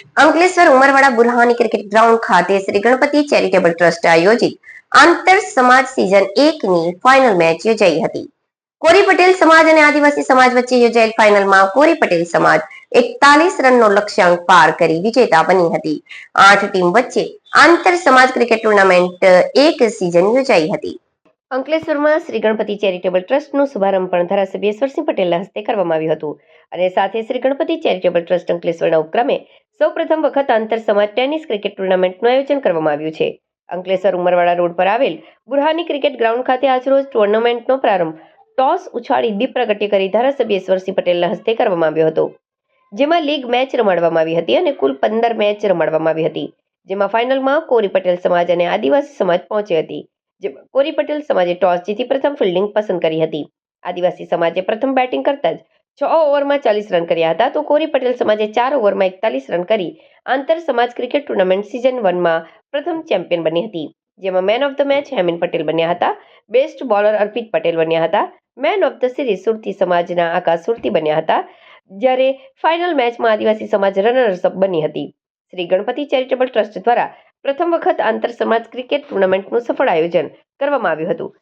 Ankleshwar Umarwada Burhani cricket ground ખાતે Shri Ganpati charitable trust આયોજિત આંતર સમાજ સિઝન એકની ફાઇનલ મેચ યોજાઈ હતી. કોરી પટેલ સમાજ અને આદિવાસી સમાજ વચ્ચે યોજાયેલ ફાઇનલમાં કોરી પટેલ સમાજ એકતાલીસ રનનો લક્ષ્યાંક પાર કરી વિજેતા બની હતી. આઠ ટીમ વચ્ચે આંતર સમાજ ક્રિકેટ ટુર્નામેન્ટ એક સિઝન યોજાઈ હતી. અંકલેશ્વરમાં શ્રી ગણપતિ ચેરિટેબલ ટ્રસ્ટનું શુભારંભ પણ ધારાસભ્ય ઈશ્વરસિંહ પટેલના હસ્તે કરવામાં આવ્યું હતું. અને સાથે શ્રી ગણપતિ ચેરિટેબલ ટ્રસ્ટ અંકલેશ્વરના ઉપક્રમે સૌપ્રથમ વખત આંતર સમાજ ટેનિસ ક્રિકેટ ટુર્નામેન્ટનું આયોજન કરવામાં આવ્યું છે. અંકલેશ્વર ઉમરવાડા રોડ પર આવેલ બુરહાની ક્રિકેટ ગ્રાઉન્ડ ખાતે આજરોજ ટુર્નામેન્ટનો પ્રારંભ ટોસ ઉછાળી દીપ પ્રગટ્ય કરી ધારાસભ્ય ઈશ્વરસિંહ પટેલના હસ્તે કરવામાં આવ્યો હતો. જેમાં લીગ મેચ રમાડવામાં આવી હતી અને કુલ પંદર મેચ રમાડવામાં આવી હતી. જેમાં ફાઇનલમાં કોરી પટેલ સમાજ અને આદિવાસી સમાજ પહોંચી હતી. જેમાં કોરી પટેલ સમાજે ટોસ જીતી પ્રથમ ફિલ્ડિંગ પસંદ કરી હતી. આદિવાસી સમાજે પ્રથમ બેટિંગ કરતા જ છ ઓવરમાં ચાલીસ રન કર્યા હતા. તો કોરી પટેલ સમાજે ચાર ઓવરમાં એકતાલીસ રન કરી આંતર સમાજ ક્રિકેટ ટુર્નામેન્ટ સિઝન વનમાં પ્રથમ ચેમ્પિયન બની હતી. જેમાં man of the match Hemin Patel બન્યા હતા. બેસ્ટ બોલર અર્પિત પટેલ બન્યા હતા. Man of the series Surati સમાજના આકાશ સુરતી બન્યા હતા. જ્યારે ફાઇનલ મેચમાં આદિવાસી સમાજ રનર્સ અપ બની હતી. શ્રી ગણપતિ ચેરિટેબલ ટ્રસ્ટ દ્વારા પ્રથમ વખત આંતર સમાજ ક્રિકેટ ટુર્નામેન્ટનું સફળ આયોજન કરવામાં આવ્યું હતું.